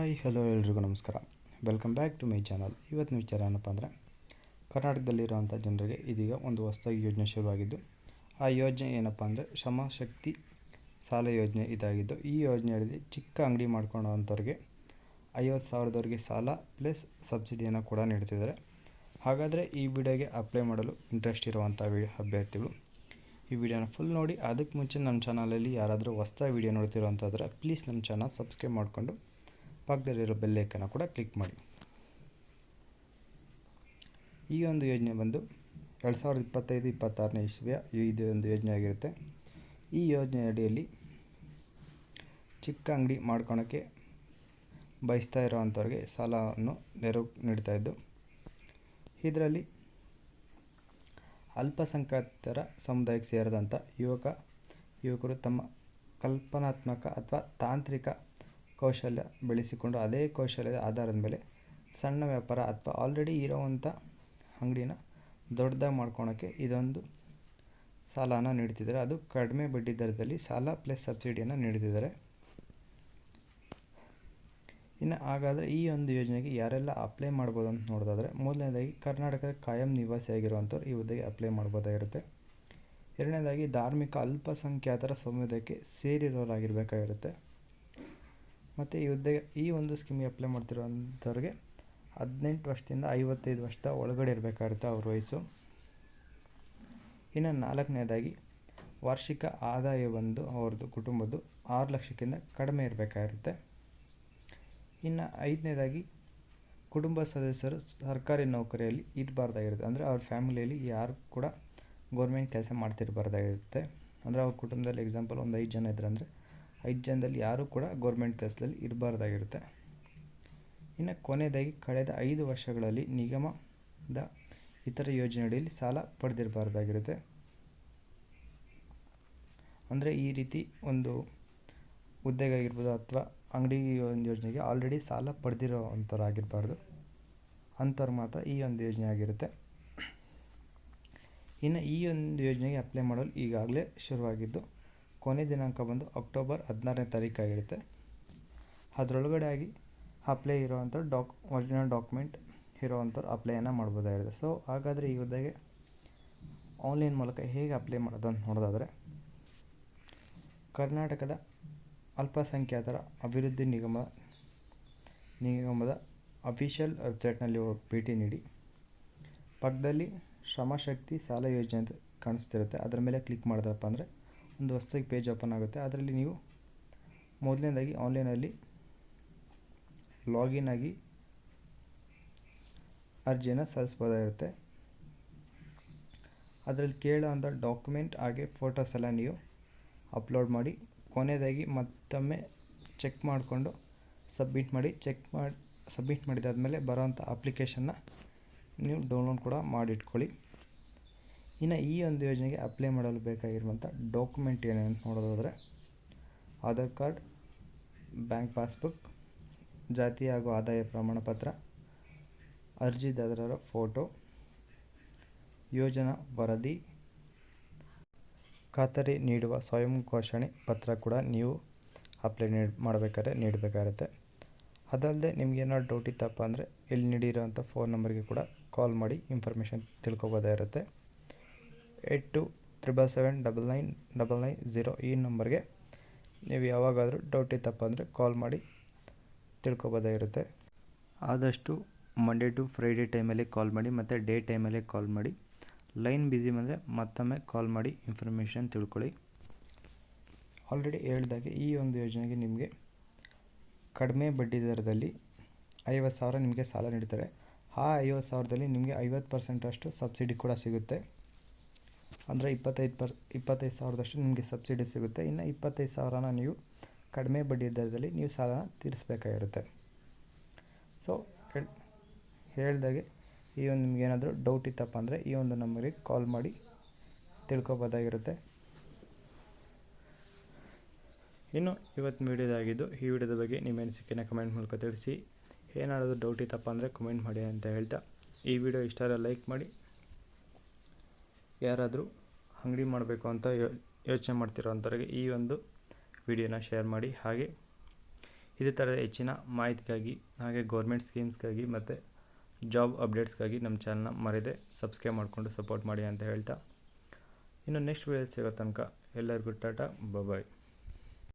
Hi, hello ಎಲ್ರಿಗೂ ನಮಸ್ಕಾರ. Welcome back to my channel ಇವತ್ತಿನ ವಿಚಾರ ಏನಪ್ಪ ಅಂದರೆ ಕರ್ನಾಟಕದಲ್ಲಿರುವಂಥ ಜನರಿಗೆ ಇದೀಗ ಒಂದು ಹೊಸದಾಗಿ ಯೋಜನೆ ಶುರುವಾಗಿದ್ದು, ಆ ಯೋಜನೆ ಏನಪ್ಪ ಅಂದರೆ ಶ್ರಮಶಕ್ತಿ ಸಾಲ ಯೋಜನೆ ಇದಾಗಿದ್ದು, ಈ ಯೋಜನೆಯಲ್ಲಿ ಚಿಕ್ಕ ಅಂಗಡಿ ಮಾಡ್ಕೊಳ್ಳೋವಂಥವ್ರಿಗೆ ಐವತ್ತು ಸಾವಿರದವರೆಗೆ ಸಾಲ ಪ್ಲಸ್ ಸಬ್ಸಿಡಿಯನ್ನು ಕೂಡ ನೀಡ್ತಿದ್ದಾರೆ. ಹಾಗಾದರೆ ಈ ವಿಡಿಯೋಗೆ ಅಪ್ಲೈ ಮಾಡಲು ಇಂಟ್ರೆಸ್ಟ್ ಇರುವಂಥ ಅಭ್ಯರ್ಥಿಗಳು, ಈ ವಿಡಿಯೋನ ಫುಲ್ ನೋಡಿ ಅದಕ್ಕೆ ಮುಂಚೆ ನಮ್ಮ ಚಾನಲಲ್ಲಿ ಯಾರಾದರೂ ಹೊಸ್ದಾಗಿ ವಿಡಿಯೋ ನೋಡ್ತಿರುವಂಥದ್ರೆ ಪ್ಲೀಸ್ ನಮ್ಮ ಚಾನಲ್ ಸಬ್ಸ್ಕ್ರೈಬ್ ಮಾಡಿಕೊಂಡು ಪಕ್ಕದಲ್ಲಿರೋ ಬೆಲ್ಲೈಕನ್ನು ಕೂಡ ಕ್ಲಿಕ್ ಮಾಡಿ. ಈ ಒಂದು ಯೋಜನೆ ಬಂದು ಎರಡು ಸಾವಿರದ ಇಪ್ಪತ್ತೈದು, ಇಪ್ಪತ್ತಾರನೇ ಇಸ್ವಿಯ ಇದು ಒಂದು ಯೋಜನೆ ಆಗಿರುತ್ತೆ. ಈ ಯೋಜನೆ ಅಡಿಯಲ್ಲಿ ಚಿಕ್ಕ ಅಂಗಡಿ ಮಾಡ್ಕೊಳೋಕ್ಕೆ ಬಯಸ್ತಾ ಇರೋವಂಥವ್ರಿಗೆ ಸಾಲವನ್ನು ನೆರವು ನೀಡ್ತಾಯಿದ್ದು ಇದರಲ್ಲಿ ಅಲ್ಪಸಂಖ್ಯಾತರ ಸಮುದಾಯಕ್ಕೆ ಸೇರಿದಂಥ ಯುವಕ, ಯುವಕರು ತಮ್ಮ ಕಲ್ಪನಾತ್ಮಕ ಅಥವಾ ತಾಂತ್ರಿಕ ಕೌಶಲ್ಯ ಬೆಳೆಸಿಕೊಂಡು ಅದೇ ಕೌಶಲ್ಯದ ಆಧಾರದ ಮೇಲೆ ಸಣ್ಣ ವ್ಯಾಪಾರ ಅಥವಾ ಆಲ್ರೆಡಿ ಇರೋವಂಥ ಅಂಗಡಿನ ದೊಡ್ಡದಾಗಿ ಮಾಡ್ಕೊಳೋಕ್ಕೆ ಇದೊಂದು ಸಾಲನ ನೀಡ್ತಿದ್ದಾರೆ ಅದು ಕಡಿಮೆ ಬಡ್ಡಿ ದರದಲ್ಲಿ ಸಾಲ ಪ್ಲಸ್ ಸಬ್ಸಿಡಿಯನ್ನು ನೀಡ್ತಿದ್ದಾರೆ ಇನ್ನು ಹಾಗಾದರೆ ಈ ಒಂದು ಯೋಜನೆಗೆ ಯಾರೆಲ್ಲ ಅಪ್ಲೈ ಮಾಡ್ಬೋದು ಅಂತ ನೋಡೋದಾದರೆ, ಮೊದಲನೇದಾಗಿ ಕರ್ನಾಟಕದ ಕಾಯಂ ನಿವಾಸಿಯಾಗಿರುವಂಥವ್ರು ಈ ಹುದ್ದೆಗೆ ಅಪ್ಲೈ ಮಾಡ್ಬೋದಾಗಿರುತ್ತೆ. ಎರಡನೇದಾಗಿ ಧಾರ್ಮಿಕ ಅಲ್ಪಸಂಖ್ಯಾತರ ಸಮುದಾಯಕ್ಕೆ ಸೇರಿರೋರಾಗಿರಬೇಕಾಗಿರುತ್ತೆ. ಮತ್ತು ಈ ಹುದ್ದೆಗೆ ಈ ಒಂದು ಸ್ಕೀಮಿಗೆ ಅಪ್ಲೈ ಮಾಡ್ತಿರೋಂಥವ್ರಿಗೆ ಹದಿನೆಂಟು ವರ್ಷದಿಂದ ಐವತ್ತೈದು ವರ್ಷದ ಒಳಗಡೆ ಇರಬೇಕಾಗಿರುತ್ತೆ ಅವ್ರ ವಯಸ್ಸು. ಇನ್ನು ನಾಲ್ಕನೇದಾಗಿ ವಾರ್ಷಿಕ ಆದಾಯ ಬಂದು ಅವ್ರದ್ದು ಕುಟುಂಬದ್ದು ಆರು ಲಕ್ಷಕ್ಕಿಂತ ಕಡಿಮೆ ಇರಬೇಕಾಗಿರುತ್ತೆ ಇನ್ನು ಐದನೇದಾಗಿ ಕುಟುಂಬ ಸದಸ್ಯರು ಸರ್ಕಾರಿ ನೌಕರಿಯಲ್ಲಿ ಇರಬಾರ್ದಾಗಿರುತ್ತೆ. ಅಂದರೆ ಅವ್ರ ಫ್ಯಾಮಿಲಿಯಲ್ಲಿ ಯಾರು ಕೂಡ ಗೌರ್ಮೆಂಟ್ ಕೆಲಸ ಮಾಡ್ತಿರಬಾರ್ದಾಗಿರುತ್ತೆ. ಅಂದರೆ ಅವ್ರ ಕುಟುಂಬದಲ್ಲಿ ಎಕ್ಸಾಂಪಲ್ ಒಂದು ಐದು ಜನ ಇದ್ದಾರೆ ಅಂದರೆ ಐದು ಜನದಲ್ಲಿ ಯಾರೂ ಕೂಡ ಗೌರ್ಮೆಂಟ್ ಕೆಲಸದಲ್ಲಿ ಇರಬಾರ್ದಾಗಿರುತ್ತೆ. ಇನ್ನು ಕೊನೆಯದಾಗಿ ಕಳೆದ ಐದು ವರ್ಷಗಳಲ್ಲಿ ನಿಗಮದ ಇತರ ಯೋಜನೆಯಡಿಯಲ್ಲಿ ಸಾಲ ಪಡೆದಿರಬಾರ್ದಾಗಿರುತ್ತೆ. ಅಂದರೆ ಈ ರೀತಿ ಒಂದು ಹುದ್ದೆಗಾಗಿರ್ಬೋದು ಅಥವಾ ಅಂಗಡಿ ಒಂದು ಯೋಜನೆಗೆ ಆಲ್ರೆಡಿ ಸಾಲ ಪಡೆದಿರೋ ಅಂಥವ್ರು ಆಗಿರಬಾರ್ದು ಅಂಥವ್ರು ಮಾತ್ರ ಈ ಒಂದು ಯೋಜನೆ ಆಗಿರುತ್ತೆ. ಇನ್ನು ಈ ಒಂದು ಯೋಜನೆಗೆ ಅಪ್ಲೈ ಮಾಡಲು ಈಗಾಗಲೇ ಶುರುವಾಗಿದ್ದು ಕೊನೆ ದಿನಾಂಕ ಬಂದು ಅಕ್ಟೋಬರ್ ಹದಿನಾರನೇ ತಾರೀಕಾಗಿರುತ್ತೆ ಅದರೊಳಗಡೆ ಆಗಿ ಅಪ್ಲೈ ಇರೋವಂಥ ಡಾಕ್ ಒರಿಜಿನಲ್ ಡಾಕ್ಯುಮೆಂಟ್ ಇರೋವಂಥವ್ರು ಅಪ್ಲೈಯನ್ನು ಮಾಡ್ಬೋದಾಗಿರುತ್ತೆ. ಸೊ ಹಾಗಾದರೆ ಈ ಹುದ್ದೆಗೆ ಆನ್ಲೈನ್ ಮೂಲಕ ಹೇಗೆ ಅಪ್ಲೈ ಮಾಡೋದು ಅಂತ ನೋಡೋದಾದರೆ, ಕರ್ನಾಟಕದ ಅಲ್ಪಸಂಖ್ಯಾತರ ಅಭಿವೃದ್ಧಿ ನಿಗಮ, ನಿಗಮದ ಅಫಿಷಿಯಲ್ ವೆಬ್ಸೈಟ್ನಲ್ಲಿ ಭೇಟಿ ನೀಡಿ. ಪಕ್ಕದಲ್ಲಿ ಶ್ರಮಶಕ್ತಿ ಸಾಲ ಯೋಜನೆ ಅಂತ ಕಾಣಿಸ್ತಿರುತ್ತೆ. ಅದರ ಮೇಲೆ ಕ್ಲಿಕ್ ಮಾಡಿದ್ರಪ್ಪ ಅಂದರೆ ಒಂದು ಹೊಸದಾಗಿ ಪೇಜ್ ಓಪನ್ ಆಗುತ್ತೆ. ಅದರಲ್ಲಿ ನೀವು ಮೊದಲನೇದಾಗಿ ಆನ್ಲೈನಲ್ಲಿ ಲಾಗಿನ್ ಆಗಿ ಅರ್ಜಿಯನ್ನು ಸಲ್ಲಿಸ್ಬೋದಾಗಿರುತ್ತೆ ಅದರಲ್ಲಿ ಕೇಳೋವಂಥ ಡಾಕ್ಯುಮೆಂಟ್ ಹಾಗೆ ಫೋಟೋಸ್ ಎಲ್ಲ ನೀವು ಅಪ್ಲೋಡ್ ಮಾಡಿ, ಕೊನೆಯದಾಗಿ ಮತ್ತೊಮ್ಮೆ ಚೆಕ್ ಮಾಡಿಕೊಂಡು ಸಬ್ಮಿಟ್ ಮಾಡಿ ಚೆಕ್ ಮಾಡಿ ಸಬ್ಮಿಟ್ ಮಾಡಿದಾದಮೇಲೆ ಬರೋವಂಥ ಅಪ್ಲಿಕೇಶನ್ನ ನೀವು ಡೌನ್ಲೋಡ್ ಕೂಡ ಮಾಡಿಟ್ಕೊಳ್ಳಿ. ಇನ್ನು ಈ ಒಂದು ಯೋಜನೆಗೆ ಅಪ್ಲೈ ಮಾಡಲು ಬೇಕಾಗಿರುವಂಥ ಡಾಕ್ಯುಮೆಂಟ್ ಏನೇನು ನೋಡೋದಾದರೆ ಆಧಾರ್ ಕಾರ್ಡ್ ಬ್ಯಾಂಕ್ ಪಾಸ್ಬುಕ್ ಜಾತಿ ಹಾಗೂ ಆದಾಯ ಪ್ರಮಾಣ ಪತ್ರ ಅರ್ಜಿದಾರರ ಫೋಟೋ ಯೋಜನಾ ವರದಿ, ಖಾತರಿ ನೀಡುವ ಸ್ವಯಂ ಘೋಷಣೆ ಪತ್ರ ಕೂಡ ನೀವು ಅಪ್ಲೈ ನೀಡ್ ಮಾಡಬೇಕಾದ್ರೆ ನೀಡಬೇಕಾಗತ್ತೆ. ಅದಲ್ಲದೆ ನಿಮ್ಗೇನಾದ್ರು ಡೌಟ್ ಇತ್ತಪ್ಪ ಅಂದರೆ ಇಲ್ಲಿ ನೀಡಿರೋಂಥ ಫೋನ್ ನಂಬರ್ಗೆ ಕೂಡ ಕಾಲ್ ಮಾಡಿ information ತಿಳ್ಕೊಬೋದಾಗಿರುತ್ತೆ. Eight two triple seven double nine double nine zero ಈ ನಂಬರ್ಗೆ ನೀವು ಯಾವಾಗಾದರೂ ಡೌಟ್ ಇತ್ತಪ್ಪ ಅಂದರೆ ಕಾಲ್ ಮಾಡಿ ತಿಳ್ಕೊಬೋದಾಗಿರುತ್ತೆ ಆದಷ್ಟು ಮಂಡೇ ಟು ಫ್ರೈಡೇ ಟೈಮಲ್ಲಿ ಕಾಲ್ ಮಾಡಿ, ಮತ್ತು ಡೇ ಟೈಮಲ್ಲೇ ಕಾಲ್ ಮಾಡಿ. ಲೈನ್ ಬ್ಯುಸಿ ಬಂದರೆ ಮತ್ತೊಮ್ಮೆ ಕಾಲ್ ಮಾಡಿ ಇನ್ಫಾರ್ಮೇಷನ್ ತಿಳ್ಕೊಳ್ಳಿ. ಆಲ್ರೆಡಿ ಹೇಳ್ದಾಗೆ ಈ ಒಂದು ಯೋಜನೆಗೆ ನಿಮಗೆ ಕಡಿಮೆ ಬಡ್ಡಿ ದರದಲ್ಲಿ ಐವತ್ತು ಸಾವಿರ ನಿಮಗೆ ಸಾಲ ನೀಡ್ತಾರೆ. ಆ ಐವತ್ತು ಸಾವಿರದಲ್ಲಿ ನಿಮಗೆ ಐವತ್ತು ಪರ್ಸೆಂಟಷ್ಟು ಸಬ್ಸಿಡಿ ಕೂಡ ಸಿಗುತ್ತೆ. ಅಂದರೆ ಇಪ್ಪತ್ತೈದು ಪರ್, ಇಪ್ಪತ್ತೈದು ಸಾವಿರದಷ್ಟು ನಿಮಗೆ ಸಬ್ಸಿಡಿ ಸಿಗುತ್ತೆ. ಇನ್ನು ಇಪ್ಪತ್ತೈದು ಸಾವಿರನ ನೀವು ಕಡಿಮೆ ಬಡ್ಡಿ ದರದಲ್ಲಿ ನೀವು ಸಾಲ ತೀರಿಸಬೇಕಾಗಿರುತ್ತೆ. ಸೊ ಹೇಳ್ದಾಗೆ ಈ ಒಂದು ನಿಮ್ಗೆ ಏನಾದರೂ ಡೌಟ್ ಇತ್ತಪ್ಪ ಅಂದರೆ ಈ ಒಂದು ನಂಬರಿಗೆ ಕಾಲ್ ಮಾಡಿ ತಿಳ್ಕೊಬೋದಾಗಿರುತ್ತೆ. ಇನ್ನು ಇವತ್ತು ವೀಡಿಯೋದಾಗಿದ್ದು ಈ ವಿಡಿಯೋದ ಬಗ್ಗೆ ನಿಮ್ಮ ಅನಿಸಿಕೆನ ಕಮೆಂಟ್ ಮೂಲಕ ತಿಳಿಸಿ. ಏನಾದರೂ ಡೌಟ್ ಇತ್ತಪ್ಪ ಅಂದರೆ ಕಮೆಂಟ್ ಮಾಡಿ ಅಂತ ಹೇಳ್ತಾ. ಈ ವಿಡಿಯೋ ಇಷ್ಟ ಲೈಕ್ ಮಾಡಿ. ಯಾರಾದರೂ ಅಂಗಡಿ ಮಾಡಬೇಕು ಅಂತ ಯೋಚನೆ ಮಾಡ್ತಿರೋ ಅಂಥವ್ರಿಗೆ ಈ ಒಂದು ವಿಡಿಯೋನ ಶೇರ್ ಮಾಡಿ. ಹಾಗೆ ಇದೇ ಥರದ ಹೆಚ್ಚಿನ ಮಾಹಿತಿಗಾಗಿ ಹಾಗೆ ಗೌರ್ಮೆಂಟ್ ಸ್ಕೀಮ್ಸ್ಗಾಗಿ ಮತ್ತು ಜಾಬ್ ಅಪ್ಡೇಟ್ಸ್ಗಾಗಿ ನಮ್ಮ ಚಾನಲ್ನ ಮರೆಯದೆ ಸಬ್ಸ್ಕ್ರೈಬ್ ಮಾಡಿಕೊಂಡು ಸಪೋರ್ಟ್ ಮಾಡಿ ಅಂತ ಹೇಳ್ತಾ. ಇನ್ನು ನೆಕ್ಸ್ಟ್ ವಿಡಿಯೋ ಸಿಗೋ ತನಕ ಎಲ್ಲರಿಗೂ ಟಾಟಾ ಬಾಯ್